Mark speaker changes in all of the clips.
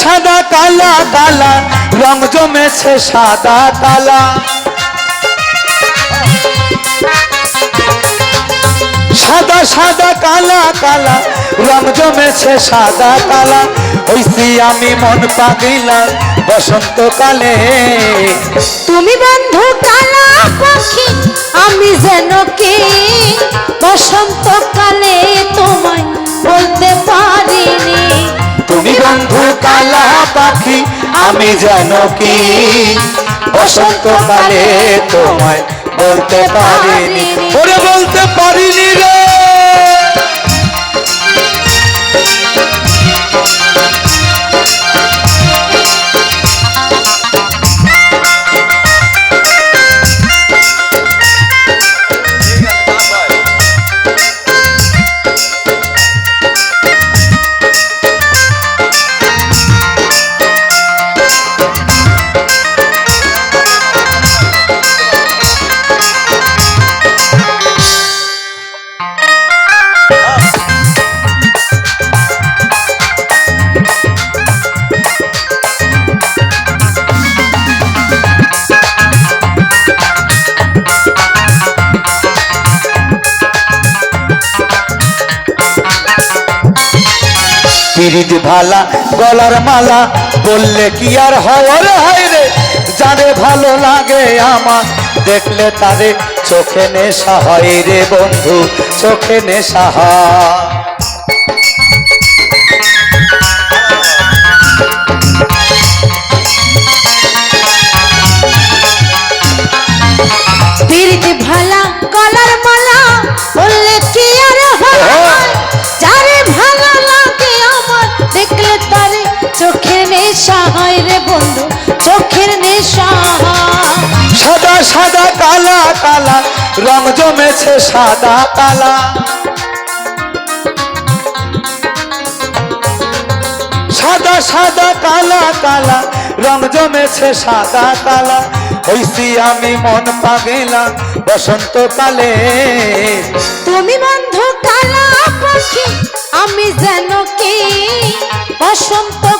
Speaker 1: সাদা কালা কালা, রং জমেছে সাদা কালা। সাদা সাদা কালা কালা, রং জমেছে সাদা কালা। হইছি আমি মন পাগিলা বসন্তকালে।
Speaker 2: তুমি বন্ধু কালা পাখি, আমি যেন কে? বসন্তকালে
Speaker 1: আমি জানো কি? বসন্তকালে তোমায় বলতে পারিনি। বলতে পারিনি। রে ভালা, গলার মালা, বললে কি আর হওয়ার হাই রে, যারে ভালো লাগে আমার, দেখলে তারে চোখে নেশা হয় রে বন্ধু, চোখে নেশা হয়।
Speaker 2: চোখের নেশা হয় রে বন্ধু চোখের নেশা।
Speaker 1: সাদা সাদা কালা কালা রং জমেছে সাদা কালা। সাদা সাদা কালা কালা রং জমেছে সাদা কালা। হইছি আমি মন পাগেলা বসন্তকালে।
Speaker 2: তুমি বন্ধু কালা পাখি আমি যেন কি? তোমায়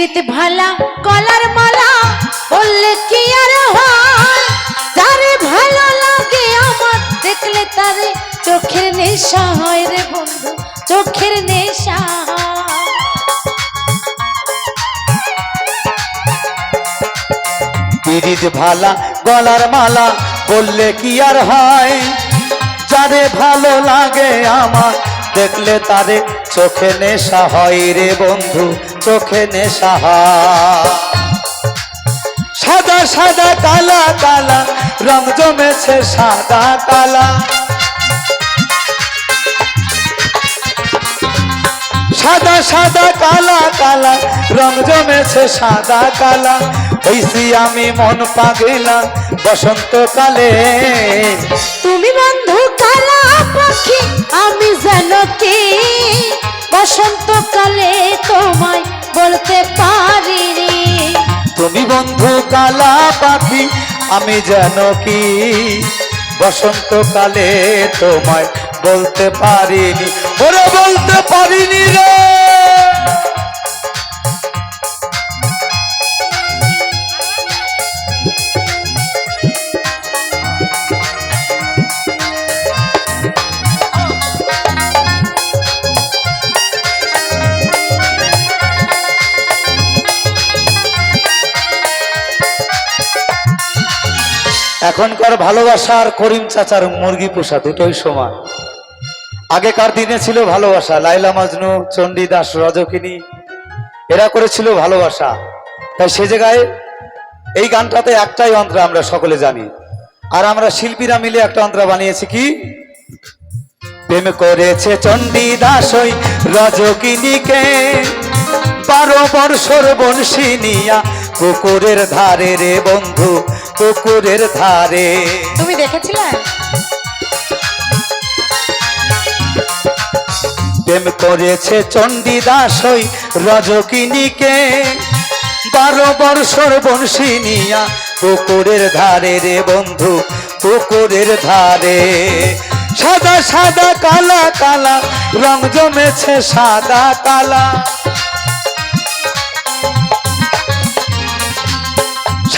Speaker 2: পীড়িত ভালা গলার মালা, বললে কি আর হয় যারে ভালো লাগে আমার, দেখলে তারে চোখের নেশা হয় রে বন্ধু, চোখের নেশা হয়।
Speaker 1: ভালা, গলার মালা, বললে কি আর হয় যারে ভালো লাগে আমার দেখলে তারে চোখে নেশা হয় রে বন্ধু, চোখে নেশা সাদা সাদা, কালা কালা, রং জমেছে সাদা, কালা। সাদা সাদা, কালা কালা, রং জমেছে সাদা, কালা। হইছি আমি মন পাগেলা, বসন্তকালে।
Speaker 2: যেন কি? বসন্তকালে তোমায় বলতে পারি
Speaker 1: তুমি বন্ধু কালা পাখি, আমি যেন কি? বসন্তকালে তোমায় বলতে পারিনি। ওরে বলতে পারিনি রে! এখনকার ভালোবাসা আর করিম চাচার মুরগি পোষা দুটোই সমান। আগেকার দিনে ছিল ভালোবাসা, লাইলা মাজনু চণ্ডীদাস রজকিনী, এরা করেছিল ভালোবাসা। তাই সে জায়গায় এই গানটাতে একটাই অন্ত্র আমরা সকলে জানি। আর আমরা শিল্পীরা মিলে একটা অন্তরা বানিয়েছি কি? প্রেম করেছে চণ্ডী দাসই রজকিনীকে। বারো বর্ষর বংশী নিয়া পুকুরের ধারে রে বন্ধু পুকুরের ধারে।
Speaker 2: তুমি দেখেছিলে?
Speaker 1: প্রেম করেছে চণ্ডী দাসই রজকিনীকে। বারো বর্ষর বংশী নিয়া পুকুরের ধারে রে বন্ধু পুকুরের ধারে। সাদা সাদা কালা কালা রং জমেছে সাদা কালা।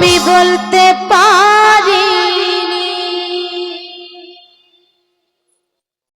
Speaker 2: আমি বলতে